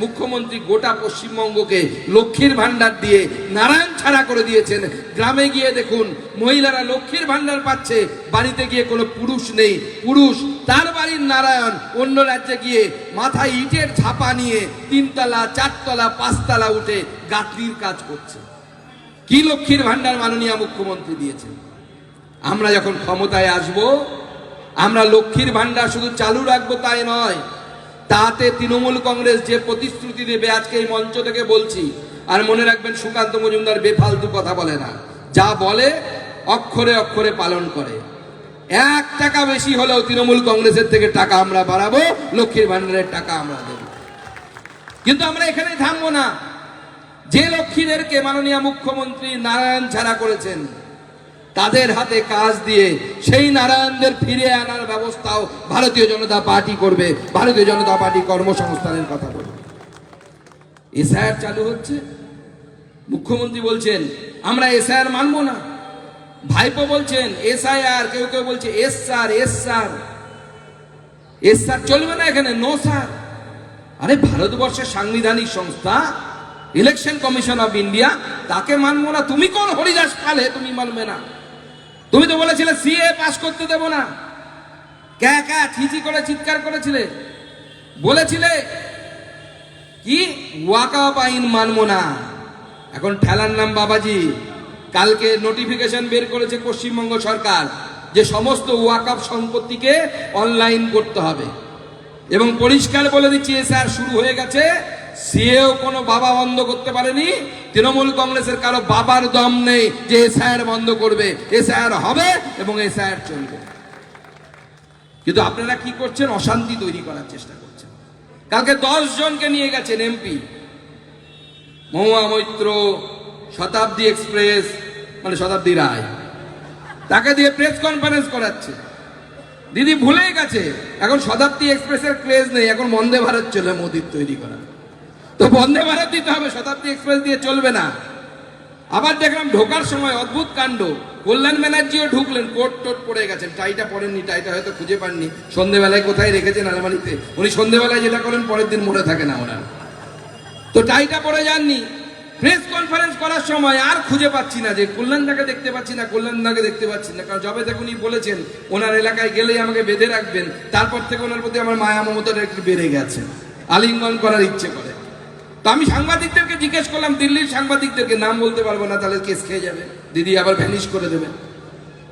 মুখ্যমন্ত্রী গোটা পশ্চিমবঙ্গকে লক্ষ্মীর ভান্ডার দিয়ে নারায়ণ ছাড়া করে দিয়েছেন। গ্রামে গিয়ে দেখুন, মহিলারা লক্ষ্মীর ভান্ডার পাচ্ছে। বাড়িতে গিয়ে কোনো পুরুষ নেই। পুরুষ, তার বাড়ির নারায়ণ, অন্য রাজ্যে গিয়ে মাথায় ইটের ছাপা নিয়ে তিনতলা, চারতলা, পাঁচতলা উঠে গাঁথরির কাজ করছে। কি লক্ষ্মীর ভান্ডার মাননীয় মুখ্যমন্ত্রী দিয়েছেন? আমরা যখন ক্ষমতায় আসব, আমরা লক্ষ্মীর ভান্ডার শুধু চালু রাখব তাই নয় তাতে তৃণমূল কংগ্রেস যে প্রতিশ্রুতি দেবে, আজকে এই মঞ্চ থেকে বলছি। আর মনে রাখবেন, সুকান্ত মজুমদার বেফালতু কথা বলে না। যা বলে, অক্ষরে অক্ষরে পালন করে। এক টাকা বেশি হলেও তৃণমূল কংগ্রেসের থেকে টাকা আমরা বাড়াবো, লক্ষ্মীর ভান্ডারের টাকা আমরা দেব। কিন্তু আমরা এখানে থামবো না। যে লক্ষ্মীদেরকে মাননীয় মুখ্যমন্ত্রী নারায়ণ ছাড়া করেছেন তাদের হাতে কাজ দিয়ে সেই নারায়ণদের ফিরে আনার ব্যবস্থাও ভারতীয় জনতা পার্টি করবে, ভারতীয় জনতা পার্টি কর্মসংস্থানের কথা বলবে। এসআইআর চালু হচ্ছে। মুখ্যমন্ত্রী বলছেন, আমরা এসআইআর মানবো না। ভাইপো বলছেন, এসআইআর, কেউ কেউ বলছে, yes sir yes sir. Yes sir চলবে না এখানে? No sir. আরে, ভারতবর্ষের সাংবিধানিক সংস্থা, ইলেকশন কমিশন অফ ইন্ডিয়া, তাকে মানবো না? তুমি কোন হরিদাস পালে তুমি মানবে না? তুমি তো বলেছিলে সিএ পাস করতে দেব না। ক্যা ক্যা ছিচি করে চিৎকার করেছিলে। বলেছিলে কি? ওয়াকাপ আইন মানবো না। এখন ঠেলার নাম বাবাজি। কালকে নোটিফিকেশন বের করেছে পশ্চিমবঙ্গ সরকার যে সমস্ত ওয়াকাপ সম্পত্তিকে অনলাইন করতে হবে। এবং পরিষ্কার বলে দিচ্ছি, এসআর শুরু হয়ে গেছে। সিএও কোনো বাবা বন্ধ করতে পারেনি, তৃণমূল কংগ্রেসের কারও বাবার দম নেই যে এসআর বন্ধ করবে। এসআর হবে এবং এসআর চলবে। কিন্তু আপনারা কি করছেন? অশান্তি তৈরি করার চেষ্টা করছেন। কালকে দশ জনকে নিয়ে গেছেন এমপি। মহুয়া মৈত্র, শতাব্দী এক্সপ্রেস মানে শতাব্দী রায়। তাকে দিয়ে প্রেস কনফারেন্স করাচ্ছে। দিদি ভুলেই গেছে। এখন শতাব্দী এক্সপ্রেসের ক্রেজ নেই, এখন বন্দে ভারত চলে মোদির তৈরি করা তো বন্দে ভারত দিতে হবে, শতাব্দী এক্সপ্রেস দিয়ে চলবে না। আবার দেখলাম ঢোকার সময় অদ্ভুত কাণ্ড। কল্যাণ ব্যানার্জিও ঢুকলেন, কোট টোট পড়ে গেছেন, টাইটা পড়েননি টাইটা হয়তো খুঁজে পাননি। সন্ধেবেলায় কোথায় রেখেছেন আলমারিতে? উনি সন্ধেবেলায় যেটা করেন, পরের দিন মনে থাকে না ওনার। তো টাইটা পড়ে যাননি। প্রেস কনফারেন্স করার সময় আর খুঁজে পাচ্ছি না যে কল্যাণদাকে দেখতে পাচ্ছি না কল্যাণদাকে দেখতে পাচ্ছি না। কারণ যবে থেকে উনি বলেছেন, ওনার এলাকায় গেলেই আমাকে বেঁধে রাখবেন। তারপর থেকে ওনার প্রতি আমার মায়া মমতাটা একটু বেড়ে গেছে। আলিঙ্গন করার ইচ্ছে করে। আমি সাংবাদিকদেরকে জিজ্ঞেস করলাম, দিল্লির সাংবাদিকদেরকে নাম বলতে পারব না, তাহলে কেস খেয়ে যাবে। দিদি আবার ভ্যানিশ করে দেবে।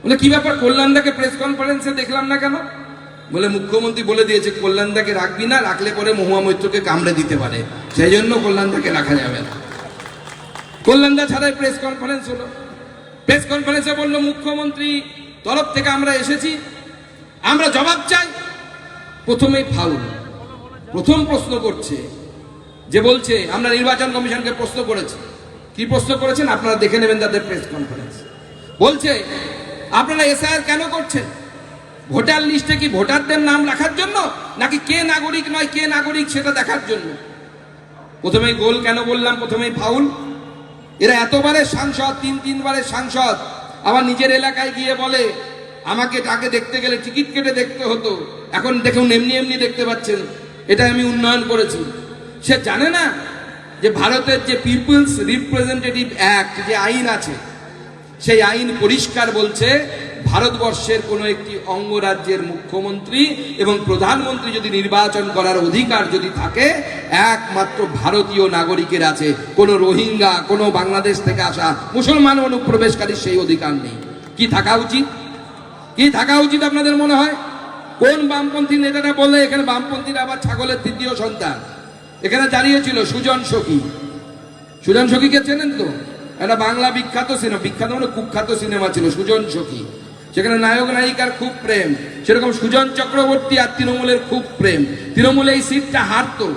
বলে, কি ব্যাপার কল্যাণদাকে প্রেস কনফারেন্সে দেখলাম না কেন? বলে, মুখ্যমন্ত্রী বলে দিয়েছে কল্যাণদাকে রাখবি না, রাখলে পরে মহুয়া মৈত্রকে কামড়ে দিতে পারে। সেই জন্য কল্যাণদাকে রাখা যাবে না। কল্যাণদা ছাড়াই প্রেস কনফারেন্স হলো। প্রেস কনফারেন্সে বলল, মুখ্যমন্ত্রী, তরফ থেকে আমরা এসেছি। আমরা জবাব চাই। প্রথমেই ফাউল। প্রথম প্রশ্ন করছে যে বলছে, আমরা নির্বাচন কমিশনকে প্রশ্ন করেছি। কি প্রশ্ন করেছেন? আপনারা দেখে নেবেন তাদের প্রেস কনফারেন্স। বলছে, আপনারা এসআইআর কেন করছেন? ভোটার লিস্টে কি ভোটারদের নাম রাখার জন্য? নাকি কে নাগরিক নয়, কে নাগরিক সেটা দেখার জন্য? প্রথমেই গোল কেন বললাম? প্রথমেই ফাউল। এরা এতবারের সাংসদ, তিন তিনবারের সাংসদ। আবার নিজের এলাকায় গিয়ে বলে, আমাকে তাকে দেখতে গেলে টিকিট কেটে দেখতে হতো। এখন দেখুন, এমনি এমনি দেখতে পাচ্ছেন। এটা আমি উন্নয়ন করেছি। সে জানে না যে ভারতের যে পিপলস রিপ্রেজেন্টেটিভ অ্যাক্ট যে আইন আছে, সেই আইন পরিষ্কার বলছে ভারতবর্ষের কোনো একটি অঙ্গরাজ্যের মুখ্যমন্ত্রী এবং প্রধানমন্ত্রী যদি নির্বাচন করার অধিকার যদি থাকে, একমাত্র ভারতীয় নাগরিকের আছে। কোনো রোহিঙ্গা, কোনো বাংলাদেশ থেকে আসা মুসলমান অনুপ্রবেশকারী সেই অধিকার নেই। কি থাকা উচিত? কি থাকা উচিত আপনাদের মনে হয়? কোন বামপন্থী নেতাটা বললে এখানে বামপন্থীরা আবার ছাগলের তৃতীয় সন্তান? এখানে দাঁড়িয়েছিল সুজন সখী। সুজন সখীকে চেনেন তো? একটা বাংলা বিখ্যাত সিনেমা বিখ্যাত মানে কুখ্যাত সিনেমা ছিল সুজন সখী। সেখানে নায়ক, নায়িকার খুব প্রেম। সেরকম সুজন চক্রবর্তী আর তৃণমূলের খুব প্রেম। তৃণমূল এই সিটটা হারতো।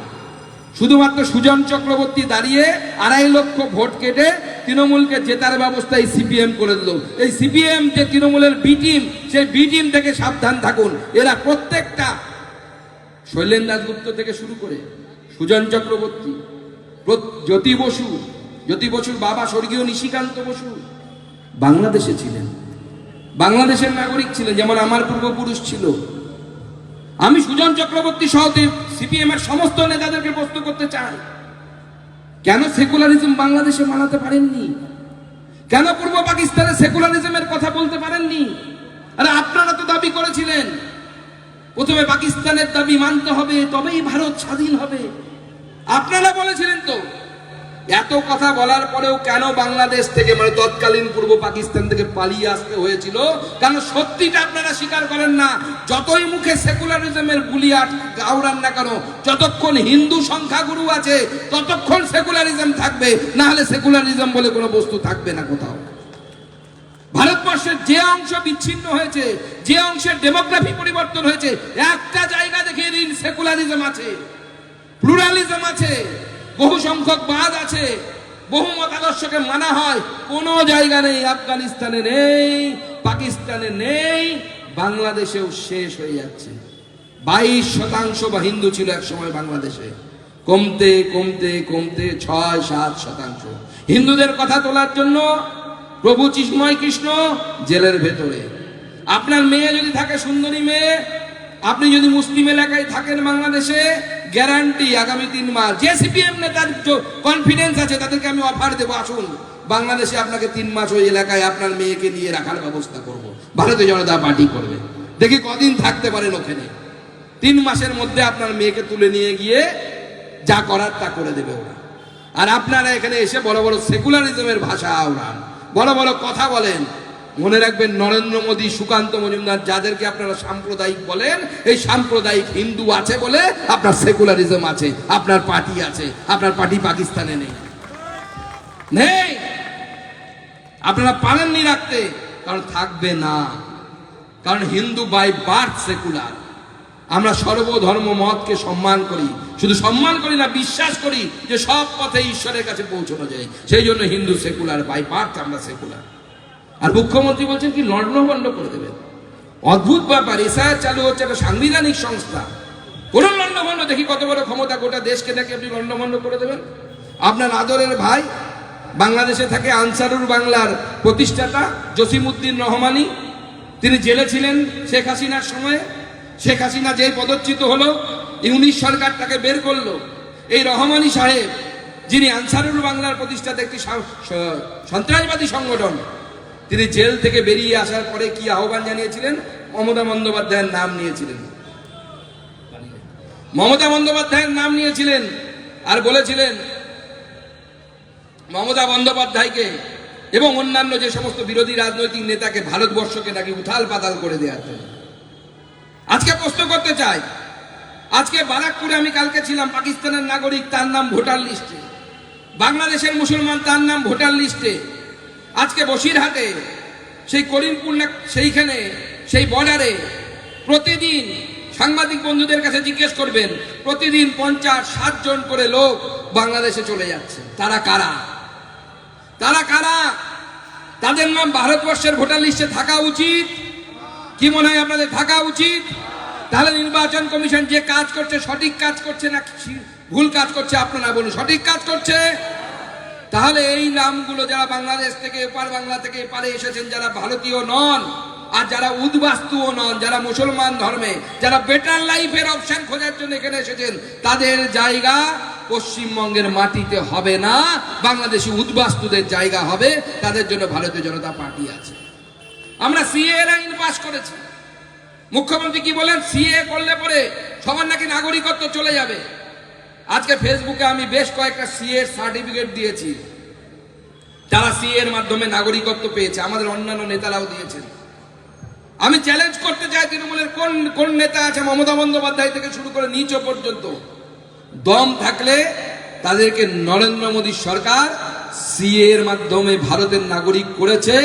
শুধুমাত্র সুজন চক্রবর্তী দাঁড়িয়ে আড়াই লক্ষ ভোট কেটে তৃণমূলকে জেতার ব্যবস্থা এই সিপিএম করে দিল। এই সিপিএম যে তৃণমূলের বি টিম সেই বি টিম থেকে সাবধান থাকুন। এরা প্রত্যেকটা, শৈলেন দাসগুপ্ত থেকে শুরু করে সুজন চক্রবর্তী জ্যোতি বসু, জ্যোতি বসুর বাবা স্বর্গীয় নিশিকান্ত বসু বাংলাদেশে ছিলেন। বাংলাদেশের নাগরিক ছিলেন, যেমন আমার পূর্বপুরুষ ছিল। আমি সুজন চক্রবর্তী সহ সিপিএম এর সমস্ত নেতাদেরকে প্রশ্ন করতে চাই, কেন সেকুলারিজম বাংলাদেশে মানাতে পারেননি? কেন পূর্ব পাকিস্তানে সেকুলারিজমের কথা বলতে পারেননি? আরে আপনারা তো দাবি করেছিলেন প্রথমে পাকিস্তানের দাবি মানতে হবে, তবেই ভারত স্বাধীন হবে। আপনারা বলেছিলেন তো, এত কথা বলার পরেও কেন বাংলাদেশ থেকে মানে তৎকালীন পূর্ব পাকিস্তান থেকে পালিয়ে আসতে হয়েছিল? কারণ সত্যিটা আপনারা স্বীকার করেন না, যতই মুখে সেকুলারিজমের গুলি আট, গাউরান না কেন, যতক্ষণ হিন্দু সংখ্যাগুরু আছে, ততক্ষণ সেকুলারিজম থাকবে, না হলে সেকুলারিজম বলে কোনো বস্তু থাকবে না কোথাও। ভারতবর্ষের যে অংশ বিচ্ছিন্ন হয়েছে, যে অংশের ডেমোগ্রাফি পরিবর্তন হয়েছে, একটা জায়গা দেখিয়ে দিন সেকুলারিজম আছে প্লুরালিজম আছে, বহু সংখ্যক বাদ আছে, বহু মতাদর্শকে মানা হয়। কোনো জায়গা নেই, আফগানিস্তানে নেই, পাকিস্তানে নেই, বাংলাদেশেও শেষ হয়ে যাচ্ছে। বাইশ শতাংশ বা হিন্দু ছিল এক সময় বাংলাদেশে। কমতে কমতে কমতে ছয় সাত শতাংশ। হিন্দুদের কথা তোলার জন্য প্রভু চিন্ময় কৃষ্ণ, জেলের ভেতরে। আপনার মেয়ে যদি থাকে সুন্দরী মেয়ে, আপনি যদি মুসলিম এলাকায় থাকেন বাংলাদেশে গ্যারান্টি আগামী তিন মাস। যে সিপিএম নেতার কনফিডেন্স আছে, তাদেরকে আমি অফার দেবো, আসুন। বাংলাদেশে আপনাকে তিন মাস ওই এলাকায় আপনার মেয়েকে নিয়ে রাখার ব্যবস্থা করব। ভারতীয় জনতা পার্টি করবে। দেখি কদিন থাকতে পারেন ওখানে। তিন মাসের মধ্যে আপনার মেয়েকে তুলে নিয়ে গিয়ে যা করার তা করে দেবে ওরা। আর আপনারা এখানে এসে বড় বড় সেকুলারিজমের ভাষা ওরান বড় বড় কথা বলেন। মনে রাখবেন নরেন্দ্র মোদী, সুকান্ত মজুমদার যাদেরকে আপনারা সাম্প্রদায়িক বলেন, এই সাম্প্রদায়িক হিন্দু আছে বলে আপনার সেকুলারিজম আছে, আপনার পার্টি আছে, আপনার পার্টি পাকিস্তানে নেই। নেই! আপনারা পারেননি রাখতে, কারণ থাকবে না। কারণ হিন্দু বাই বার্থ সেকুলার আমরা সর্বধর্ম মতকে সম্মান করি। শুধু সম্মান করি না, বিশ্বাস করি যে সব পথে ঈশ্বরের কাছে পৌঁছানো যায়। সেই জন্য হিন্দু সেকুলার, বাই বার্থ আমরা সেকুলার। আর মুখ্যমন্ত্রী বলছেন কি লণ্ডভণ্ড করে দেবেন। অদ্ভুত ব্যাপার, এসআইআর চালু হচ্ছে একটা সাংবিধানিক সংস্থা। কোন লণ্ডভণ্ড দেখি কত বড় ক্ষমতা গোটা দেশকে নাকি আপনি লণ্ডভণ্ড করে দেবেন। আপনার আদরের ভাই বাংলাদেশে থাকে আনসারুর বাংলার প্রতিষ্ঠাতা জসিমউদ্দিন রহমানি। তিনি জেলে ছিলেন শেখ হাসিনার সময়ে। শেখ হাসিনা যে পদচ্যুত হলো, ইউনিশ সরকার তাকে বের করল। এই রহমানি সাহেব, যিনি আনসারুল বাংলার প্রতিষ্ঠাতা একটি সন্ত্রাসবাদী সংগঠন, তিনি জেল থেকে বেরিয়ে আসার পরে কি আহ্বান জানিয়েছিলেন? মমতা বন্দ্যোপাধ্যায়ের নাম নিয়েছিলেন। মমতা বন্দ্যোপাধ্যায়ের নাম নিয়েছিলেন আর বলেছিলেন, মমতা বন্দ্যোপাধ্যায়কে এবং অন্যান্য যে সমস্ত বিরোধী রাজনৈতিক নেতাকে ভারতবর্ষকে নাকি উথাল পাতাল করে দেওয়ার জন্য। আজকে প্রশ্ন করতে চাই। আজকে বারাকপুরে আমি কালকে ছিলাম পাকিস্তানের নাগরিক, তার নাম ভোটার লিস্টে। বাংলাদেশের মুসলমান, তার নাম ভোটার লিস্টে। আজকে বসিরহাটে, সেই করিমপুর না, সেইখানে, সেই বর্ডারে প্রতিদিন সাংবাদিক বন্ধুদের কাছে জিজ্ঞেস করবেন, প্রতিদিন পঞ্চাশ, ষাট জন করে লোক বাংলাদেশে চলে যাচ্ছে। তারা কারা? তারা কারা? তাদের নাম ভারতবর্ষের ভোটার লিস্টে থাকা উচিত। কি মনে হয় আপনাদের থাকা উচিত? তাহলে নির্বাচন কমিশন যে কাজ করছে, সঠিক কাজ করছে না ভুল কাজ করছে আপনারা বলুন, সঠিক কাজ করছে? তাহলে এই নামগুলো যারা বাংলাদেশ থেকে, এপার বাংলা থেকে এপারে এসেছেন, যারা ভারতীয় নন আর যারা উদ্বাস্তুও নন, যারা মুসলমান ধর্মে, যারা বেটার লাইফের অপশন খোঁজার জন্য এখানে এসেছেন, তাদের জায়গা পশ্চিমবঙ্গের মাটিতে হবে না। বাংলাদেশি উদ্বাস্তুদের জায়গা হবে, তাদের জন্য ভারতীয় জনতা পার্টি আছে। আমরা সিএ আইন পাস করেছি। মুখ্যমন্ত্রী কি বলেন? সিএ করলে পরে সবার নাকি নাগরিকত্ব চলে যাবে। আজকে ফেসবুকে আমি বেশ কয়েকটা সিএ সার্টিফিকেট দিয়েছি। যারা সিএ এর মাধ্যমে নাগরিকত্ব পেয়েছে, আমাদের অন্যান্য নেতারাও দিয়েছেন। আমি চ্যালেঞ্জ করতে চাই তৃণমূলের কোন কোন নেতা আছে মমতা বন্দ্যোপাধ্যায় থেকে শুরু করে নিচ পর্যন্ত। দম থাকলে তাদেরকে নরেন্দ্র মোদী সরকার সিএ এর মাধ্যমে ভারতের নাগরিক করেছে।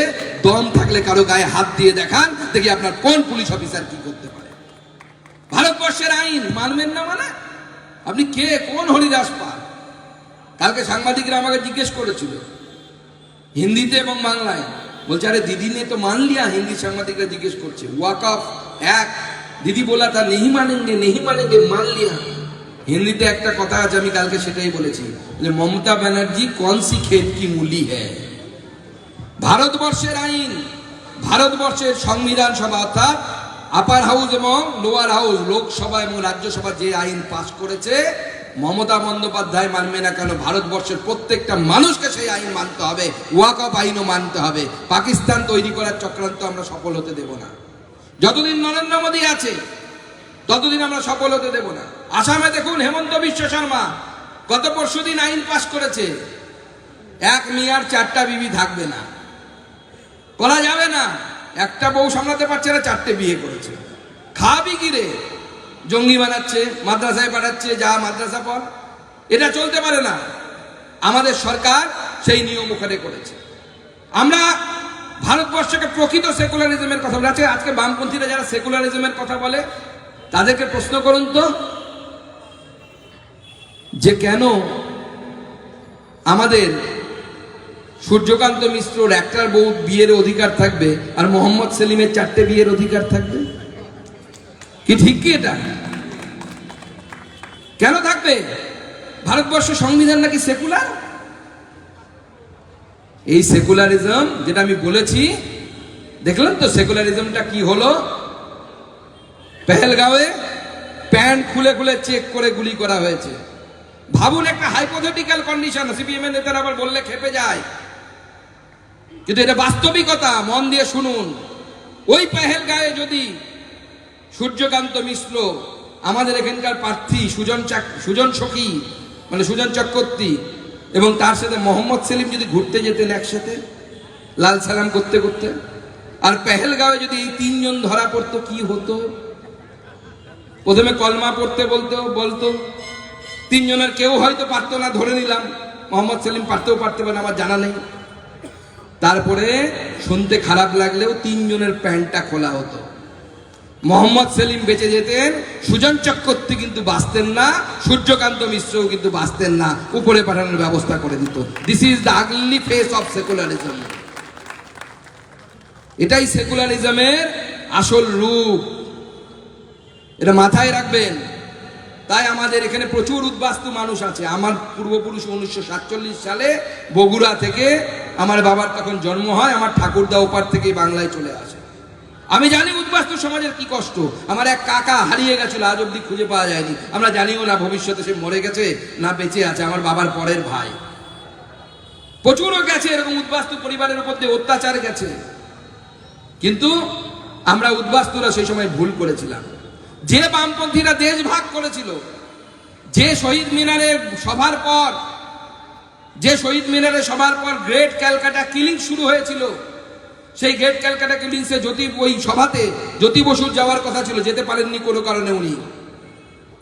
দম থাকলে কারও গায়ে হাত দিয়ে দেখান, দেখি আপনার কোন পুলিশ অফিসার কি করতে পারে। ভারতবর্ষের আইন মানবেন না মানে? আপনি কে? কোন হরিদাস পাল? কালকে সাংবাদিকরা আমাকে জিজ্ঞেস করেছিল, হিন্দিতে এবং বাংলায়। বলছে, আরে দিদি নে তো মান লিয়া। হিন্দি সাংবাদিকরা জিজ্ঞেস করছে ওয়াক অফ এক, দিদি বলা তা নেহি মানেঙ্গে নেহি মানেঙ্গে মান লিয়া। হিন্দিতে একটা কথা আছে, আমি কালকে সেটাই বলেছি যে মমতা ব্যানার্জি কন সি খেত কি মূলি হ্যায়? ভারতবর্ষের আইন, ভারতবর্ষের সংবিধান সভা অর্থাৎ আপার হাউস এবং লোয়ার হাউস লোকসভা এবং রাজ্যসভা যে আইন পাশ করেছে, মমতা বন্দ্যোপাধ্যায় মানবে না কেন? ভারতবর্ষের প্রত্যেকটা মানুষকে সেই আইন মানতে হবে, ওয়াক অফ আইনও মানতে হবে। পাকিস্তান তৈরি করার চক্রান্ত আমরা সফল হতে দেব না। যতদিন নরেন্দ্র মোদী আছে, ততদিন আমরা সফল হতে দেব না। আসামে দেখুন হেমন্ত বিশ্ব শর্মা, গত পরশু দিন আইন পাশ করেছে। এক মেয়ার চারটা বিবি থাকবে না। করা যাবে না। একটা বউ সামলাতে পারছে না, চারটে বিয়ে করেছে। খাবি কি রে? জঙ্গি বানাচ্ছে, মাদ্রাসায় পাঠাচ্ছে, যা মাদ্রাসা পর এটা চলতে পারে না। আমাদের সরকার সেই নিয়ম ওখানে করেছে। আমরা ভারতবর্ষকে প্রকৃত সেকুলারিজমের কথা বলে আজকে আজকে বামপন্থীরা যারা সেকুলারিজমের কথা বলে, তাদেরকে প্রশ্ন করুন তো, যে কেন আমাদের সূর্যকান্ত মিশ্রর একটার বউ বিয়ের অধিকার থাকবে আর মোহাম্মদ সেলিমের চারটে বিয়ের অধিকার থাকবে? কি ঠিক কি এটা? কেন থাকবে? ভারতবর্ষ সংবিধান নাকি সেকুলার? এই সেকুলারিজম যেটা আমি বলেছি, দেখলেন তো সেকুলারিজমটা কি হলো? পেহেলগাঁওয়ে প্যান্ট খুলে খুলে চেক করে গুলি করা হয়েছে। ভাবুন একটা হাইপোথেটিক্যাল কন্ডিশন সিপিএম এর নেতারা আবার বললে খেপে যায়। কিন্তু এটা বাস্তবিকতা, মন দিয়ে শুনুন। ওই পেহেলগাঁয়ে যদি সূর্যকান্ত মিশ্র, আমাদের এখানকার প্রার্থী সুজন চাক সুজন সখী মানে সুজন চক্রবর্তী এবং তার সাথে মোহাম্মদ সেলিম যদি ঘুরতে যেতেন একসাথে, লাল সালাম করতে করতে, আর পেহেলগাঁওয়ে যদি এই তিনজন ধরা পড়তো, কি হতো? প্রথমে কলমা পড়তে বলতো বলতো, তিনজনের কেউ হয়তো পারতো না, ধরে নিলাম। মোহাম্মদ সেলিম পারতেও পারতে পারে আমার জানা নেই। তারপরে শুনতে খারাপ লাগলেও তিনজনের প্যান্টটা খোলা হতো। মোহাম্মদ সেলিম বেঁচে যেতেন, সুজন চক্রবর্তী কিন্তু বাঁচতেন না, সূর্যকান্ত মিশ্রও কিন্তু বাঁচতেন না, উপরে পাঠানোর ব্যবস্থা করে দিত। This is the ugly face of secularism এটাই সেকুলারিজমের আসল রূপ। এটা মাথায় রাখবেন। তাই আমাদের এখানে প্রচুর উদ্বাস্তু মানুষ আছে। আমার পূর্বপুরুষ উনিশশো সাতচল্লিশ সালে বগুড়া থেকে আমার বাবার তখন জন্ম হয়, আমার ঠাকুরদা ওপার থেকে বাংলায় চলে আসে। আমি জানি উদ্বাস্তু সমাজের কি কষ্ট। আমার এক কাকা হারিয়ে গেছিল, আজ অব্দি খুঁজে পাওয়া যায়নি। আমরা জানিও না ভবিষ্যতে সে মরে গেছে না বেঁচে আছে, আমার বাবার পরের ভাই। প্রচুরও গেছে, এরকম উদ্বাস্তু পরিবারের উপর দিয়ে অত্যাচার গেছে। কিন্তু আমরা উদ্বাস্তুরা সেই সময় ভুল করেছিলাম। যে বামপন্থীরা দেশ ভাগ করেছিল, যে শহীদ মিনারে সভার পর যে শহীদ মিনারে সবার পর গ্রেট ক্যালকাটা কিলিং শুরু হয়েছিল, সেই গ্রেট ক্যালকাটা কিলিংসে জ্যোতি ওই সভাতে জ্যোতি বসুর যাওয়ার কথা ছিল, যেতে পারেননি কোনো কারণে উনি।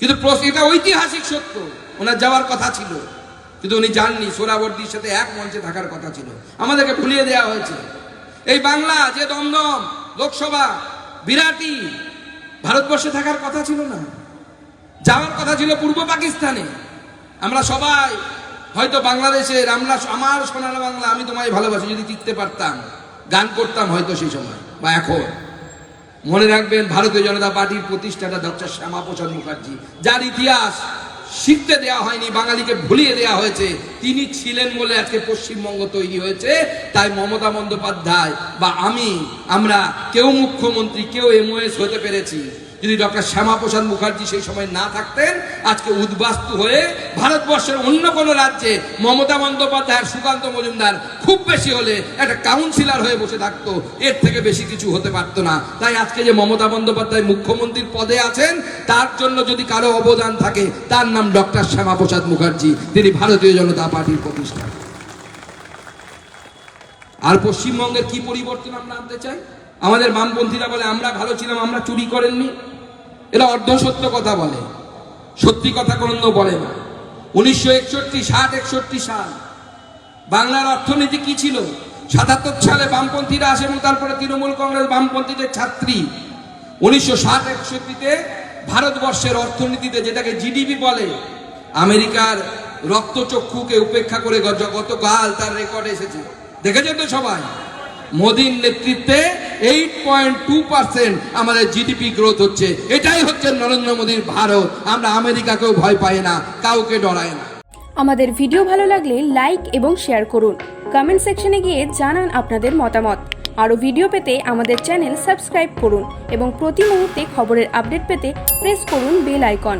কিন্তু এটা ঐতিহাসিক সত্য, ওনার যাওয়ার কথা ছিল। কিন্তু উনি যাননি সোরাবর্দির সাথে এক মঞ্চে থাকার কথা ছিল। আমাদেরকে ভুলিয়ে দেওয়া হয়েছে। এই বাংলা যে দমদম লোকসভা, বিরাটি, ভারতবর্ষে থাকার কথা ছিল না। যাওয়ার কথা ছিল পূর্ব পাকিস্তানে। আমরা সবাই হয়তো বাংলাদেশের আমরা আমার সোনার বাংলা আমি তোমায় ভালোবাসি, যদি টিকতে পারতাম, গান করতাম হয়তো সেই সময়, বা এখন। মনে রাখবেন, ভারতীয় জনতা পার্টির প্রতিষ্ঠাতা ডক্টর শ্যামাপ্রসাদ মুখার্জি, যার ইতিহাস শিখতে দেওয়া হয়নি, বাঙালিকে ভুলিয়ে দেওয়া হয়েছে, তিনি ছিলেন বলে আজকে পশ্চিমবঙ্গ তৈরি হয়েছে, তাই মমতা বন্দ্যোপাধ্যায় বা আমি, আমরা কেউ মুখ্যমন্ত্রী, কেউ এমওএস হতে পেরেছি। যদি ডক্টর শ্যামাপ্রসাদ মুখার্জি সেই সময় না থাকতেন, আজকে উদ্বাস্তু হয়ে ভারতবর্ষের অন্য কোনো রাজ্যে মমতা বন্দ্যোপাধ্যায় সুকান্ত মজুমদার খুব বেশি হলে একটা কাউন্সিলর হয়ে বসে থাকতো, এর থেকে বেশি কিছু হতে পারতো না। তাই আজকে যে মমতা বন্দ্যোপাধ্যায় মুখ্যমন্ত্রীর পদে আছেন, তার জন্য যদি কারও অবদান থাকে, তার নাম ডক্টর শ্যামাপ্রসাদ মুখার্জি, তিনি ভারতীয় জনতা পার্টির প্রতিষ্ঠা। আর পশ্চিমবঙ্গের কি পরিবর্তন আমরা আনতে চাই? আমাদের বামপন্থীরা বলে, আমরা ভালো ছিলাম, আমরা চুরি করেননি। এরা অর্ধসত্য কথা বলে। সত্যি কথা কোনো বলে না। উনিশশো একষট্টি, ষাট, একষট্টি সাল। বাংলার অর্থনীতি কি ছিল? সাতাত্তর সালে বামপন্থীরা আসে এবং তারপরে তৃণমূল কংগ্রেস বামপন্থীদের ছাত্রী। উনিশশো ষাট, একষট্টিতে ভারতবর্ষের অর্থনীতিতে যেটাকে জিডিপি বলে, আমেরিকার রক্তচক্ষুকে উপেক্ষা করে গত- গতকাল তার রেকর্ড এসেছে। দেখেছেন তো সবাই? মোদীর নেতৃত্বে এইট পয়েন্ট টু পার্সেন্ট আমাদের জিডিপি গ্রোথ হচ্ছে। এটাই হচ্ছে নরেন্দ্র মোদীর ভারত। আমরা আমেরিকাকেও ভয় পাই না, কাউকে ডরাই না। আমাদের ভিডিও ভালো লাগলে লাইক এবং শেয়ার করুন। কমেন্ট সেকশনে গিয়ে জানান আপনাদের মতামত। আরও ভিডিও পেতে আমাদের চ্যানেল সাবস্ক্রাইব করুন এবং প্রতি মুহূর্তে খবরের আপডেট পেতে প্রেস করুন বেল আইকন